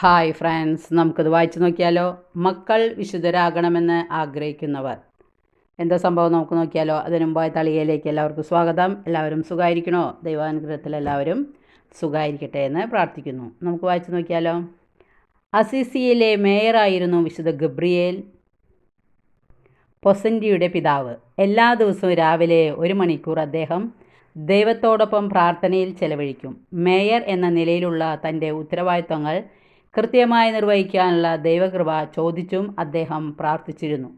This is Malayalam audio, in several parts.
ഹായ് ഫ്രണ്ട്സ് നമുക്കിത് വായിച്ചു നോക്കിയാലോ? മക്കൾ വിശുദ്ധരാകണമെന്ന് ആഗ്രഹിക്കുന്നവർ. എന്താ സംഭവം നമുക്ക് നോക്കിയാലോ? അതിനു മുമ്പായി തളികയിലേക്ക് എല്ലാവർക്കും സ്വാഗതം. എല്ലാവരും സുഖമായിരിക്കണോ ദൈവാനുഗ്രഹത്തിൽ എല്ലാവരും സുഖമായിരിക്കട്ടെ എന്ന് പ്രാർത്ഥിക്കുന്നു. നമുക്ക് വായിച്ചു നോക്കിയാലോ? അസിസിയിലെ മേയറായിരുന്നു വിശുദ്ധ ഗബ്രിയേൽ. പൊസന്റിയുടെ പിതാവ്. എല്ലാ ദിവസവും രാവിലെ ഒരു മണിക്കൂർ അദ്ദേഹം ദൈവത്തോടൊപ്പം പ്രാർത്ഥനയിൽ ചെലവഴിക്കും. മേയർ എന്ന നിലയിലുള്ള തന്റെ ഉത്തരവാദിത്തങ്ങൾ കൃത്യമായി നിർവഹിക്കാനുള്ള ദൈവകൃപ ചോദിച്ചും അദ്ദേഹം പ്രാർത്ഥിച്ചിരുന്നു.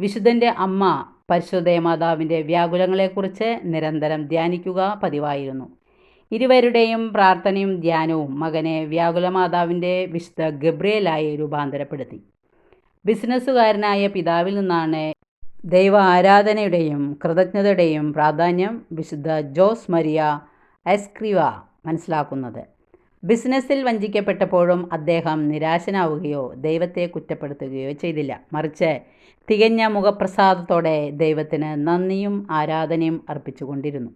വിശുദ്ധന്റെ അമ്മ പരിശുദ്ധ മാതാവിന്റെ വ്യാകുലങ്ങളെക്കുറിച്ച് നിരന്തരം ധ്യാനിക്കുക പതിവായിരുന്നു. ഇരുവരുടെയും പ്രാർത്ഥനയും ധ്യാനവും മകനെ വ്യാകുല മാതാവിന്റെ വിശുദ്ധ ഗബ്രിയലായി രൂപാന്തരപ്പെടുത്തി. ബിസിനസ്സുകാരനായ പിതാവിൽ നിന്നാണ് ദൈവ ആരാധനയുടെയും കൃതജ്ഞതയുടെയും പ്രാധാന്യം വിശുദ്ധ ജോസ് മരിയ എസ്ക്രിവ മനസ്സിലാക്കുന്നത്. ബിസിനസ്സിൽ വഞ്ചിക്കപ്പെട്ടപ്പോഴും അദ്ദേഹം നിരാശനാവുകയോ ദൈവത്തെ കുറ്റപ്പെടുത്തുകയോ ചെയ്തില്ല. മറിച്ച് തികഞ്ഞ മുഖപ്രസാദത്തോടെ ദൈവത്തിന് നന്ദിയും ആരാധനയും അർപ്പിച്ചുകൊണ്ടിരുന്നു.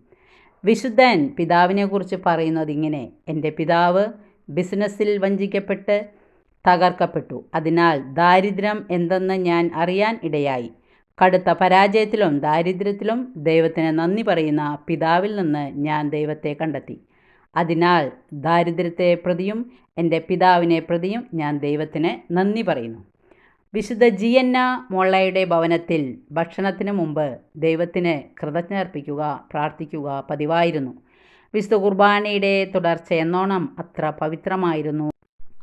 വിശുദ്ധൻ പിതാവിനെക്കുറിച്ച് പറയുന്നത് ഇങ്ങനെ എന്റെ പിതാവ് ബിസിനസ്സിൽ വഞ്ചിക്കപ്പെട്ട് തകർക്കപ്പെട്ടു. അതിനാൽ ദാരിദ്ര്യം എന്തെന്ന് ഞാൻ അറിയാൻ ഇടയായി. കടുത്ത പരാജയത്തിലും ദാരിദ്ര്യത്തിലും ദൈവത്തിന് നന്ദി പറയുന്ന പിതാവിൽ നിന്ന് ഞാൻ ദൈവത്തെ കണ്ടെത്തി. അതിനാൽ ദാരിദ്ര്യത്തെ പ്രതിയും എന്റെ പിതാവിനെ പ്രതിയും ഞാൻ ദൈവത്തിന് നന്ദി പറയുന്നു. വിശുദ്ധ ജിയന്ന മോളയുടെ ഭവനത്തിൽ ഭക്ഷണത്തിന് മുമ്പ് ദൈവത്തിന് കൃതജ്ഞ അർപ്പിക്കുക പ്രാർത്ഥിക്കുക പതിവായിരുന്നു. വിശുദ്ധ കുർബാനയുടെ തുടർച്ച എന്നോണം അത്ര പവിത്രമായിരുന്നു.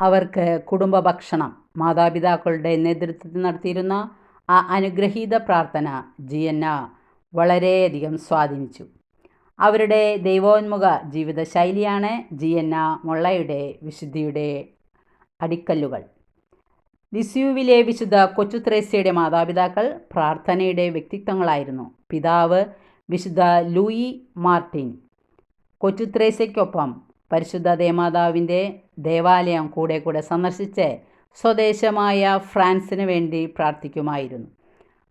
അവർക്ക് കുടുംബ ഭക്ഷണം മാതാപിതാക്കളുടെ നേതൃത്വത്തിൽ നടത്തിയിരുന്ന ആ അനുഗ്രഹീത പ്രാർത്ഥന ജിയന്ന വളരെയധികം സ്വാധീനിച്ചു. അവരുടെ ദൈവോന്മുഖ ജീവിതശൈലിയാണ് ആ മൊള്ളയുടെ വിശുദ്ധിയുടെ അടിക്കല്ലുകൾ. ലിസ്യുവിലെ വിശുദ്ധ കൊച്ചുത്രേസ്യയുടെ മാതാപിതാക്കൾ പ്രാർത്ഥനയുടെ വ്യക്തിത്വങ്ങളായിരുന്നു. പിതാവ് വിശുദ്ധ ലൂയി മാർട്ടിൻ. കൊച്ചുത്രേസ്യയ്ക്കൊപ്പം പരിശുദ്ധ ദേമാതാവിന്റെ ദേവാലയം കൂടെ കൂടെ സന്ദർശിച്ച് സ്വദേശമായ ഫ്രാൻസിന് വേണ്ടി പ്രാർത്ഥിക്കുമായിരുന്നു.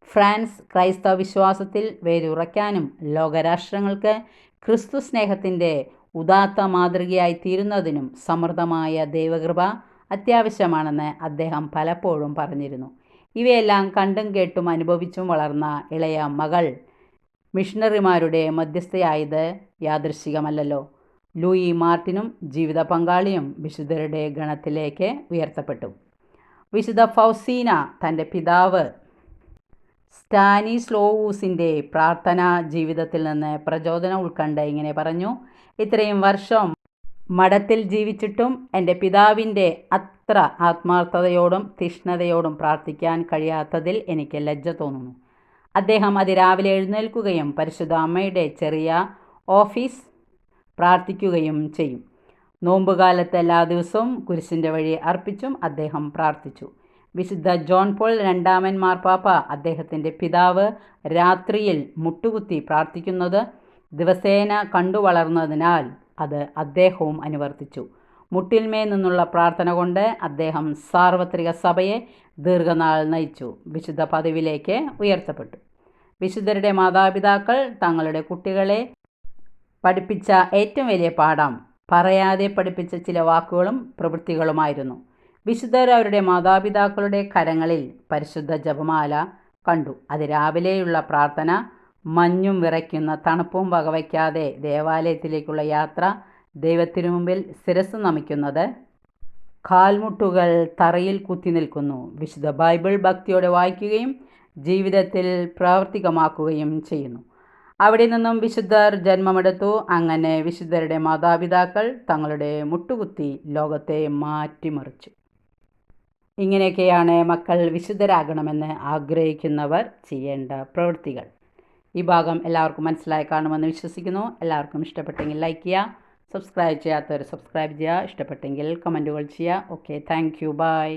ഫ്രാൻസ് ക്രൈസ്തവ വിശ്വാസത്തിൽ വേരുറയ്ക്കാനും ലോകരാഷ്ട്രങ്ങൾക്ക് ക്രിസ്തു സ്നേഹത്തിന്റെ ഉദാത്ത മാതൃകയായി തീരുന്നതിനും സമൃദ്ധമായ ദൈവകൃപ അത്യാവശ്യമാണെന്ന് അദ്ദേഹം പലപ്പോഴും പറഞ്ഞിരുന്നു. ഇവയെല്ലാം കണ്ടും കേട്ടും അനുഭവിച്ചും വളർന്ന ഇളയ മകൾ മിഷണറിമാരുടെ മധ്യസ്ഥയായത് യാദൃശികമല്ലല്ലോ. ലൂയി മാർട്ടിനും ജീവിത പങ്കാളിയും വിശുദ്ധരുടെ ഗണത്തിലേക്ക് ഉയർത്തപ്പെട്ടു. വിശുദ്ധ ഫൗസീന തന്റെ പിതാവ് സ്റ്റാനിസ്ലോവൂസിന്റെ പ്രാർത്ഥനാ ജീവിതത്തിൽ നിന്ന് പ്രചോദനം ഉൾക്കണ്ട് ഇങ്ങനെ പറഞ്ഞു. ഇത്രയും വർഷം മഠത്തിൽ ജീവിച്ചിട്ടും എന്റെ പിതാവിന്റെ അത്ര ആത്മാർത്ഥതയോടും തീഷ്ണതയോടും പ്രാർത്ഥിക്കാൻ കഴിയാത്തതിൽ എനിക്ക് ലജ്ജ തോന്നുന്നു. അദ്ദേഹം അതിരാവിലെ എഴുന്നേൽക്കുകയും പരിശുദ്ധ അമ്മയുടെ ചെറിയ ഓഫീസ് പ്രാർത്ഥിക്കുകയും ചെയ്യും. നോമ്പുകാലത്ത് എല്ലാ ദിവസവും കുരിശിന്റെ വഴി അർപ്പിച്ചും അദ്ദേഹം പ്രാർത്ഥിച്ചു. വിശുദ്ധ ജോൺ പോൾ രണ്ടാമൻ മാർപ്പാപ്പ അദ്ദേഹത്തിന്റെ പിതാവ് രാത്രിയിൽ മുട്ടുകുത്തി പ്രാർത്ഥിക്കുന്നത് ദിവസേന കണ്ടു വളർന്നതിനാൽ അത് അദ്ദേഹവും അനുവർത്തിച്ചു. മുട്ടിൽമേ നിന്നുള്ള പ്രാർത്ഥന കൊണ്ട് അദ്ദേഹം സാർവത്രിക സഭയെ ദീർഘനാൾ നയിച്ചു. വിശുദ്ധ പദവിയിലേക്ക് ഉയർത്തപ്പെട്ടു. വിശുദ്ധരുടെ മാതാപിതാക്കൾ തങ്ങളുടെ കുട്ടികളെ പഠിപ്പിച്ച ഏറ്റവും വലിയ പാഠം പറയാതെ പഠിപ്പിച്ച ചില വാക്കുകളും പ്രവൃത്തികളുമായിരുന്നു. വിശുദ്ധർ അവരുടെ മാതാപിതാക്കളുടെ കരങ്ങളിൽ പരിശുദ്ധ ജപമാല കണ്ടു. അത് രാവിലെയുള്ള പ്രാർത്ഥന മഞ്ഞും വിറയ്ക്കുന്ന തണുപ്പും വകവയ്ക്കാതെ ദേവാലയത്തിലേക്കുള്ള യാത്ര ദൈവത്തിനു മുമ്പിൽ ശിരസ് നമിക്കുന്നത് കാൽമുട്ടുകൾ തറയിൽ കുത്തി നിൽക്കുന്നു. വിശുദ്ധ ബൈബിൾ ഭക്തിയോടെ വായിക്കുകയും ജീവിതത്തിൽ പ്രാവർത്തികമാക്കുകയും ചെയ്യുന്നു. അവിടെ നിന്നും വിശുദ്ധർ ജന്മമെടുത്തു. അങ്ങനെ വിശുദ്ധരുടെ മാതാപിതാക്കൾ തങ്ങളുടെ മുട്ടുകുത്തി ലോകത്തെ മാറ്റിമറിച്ചു. ഇങ്ങനെയൊക്കെയാണ് മക്കൾ വിശുദ്ധരാകണമെന്ന് ആഗ്രഹിക്കുന്നവർ ചെയ്യേണ്ട പ്രവൃത്തികൾ. ഈ ഭാഗം എല്ലാവർക്കും മനസ്സിലായി കാണുമെന്ന് വിശ്വസിക്കുന്നു. എല്ലാവർക്കും ഇഷ്ടപ്പെട്ടെങ്കിൽ ലൈക്ക് ചെയ്യുക സബ്സ്ക്രൈബ് ചെയ്യാത്തവർ സബ്സ്ക്രൈബ് ചെയ്യുക ഇഷ്ടപ്പെട്ടെങ്കിൽ കമന്റുകൾ ചെയ്യുക. Okay thank you by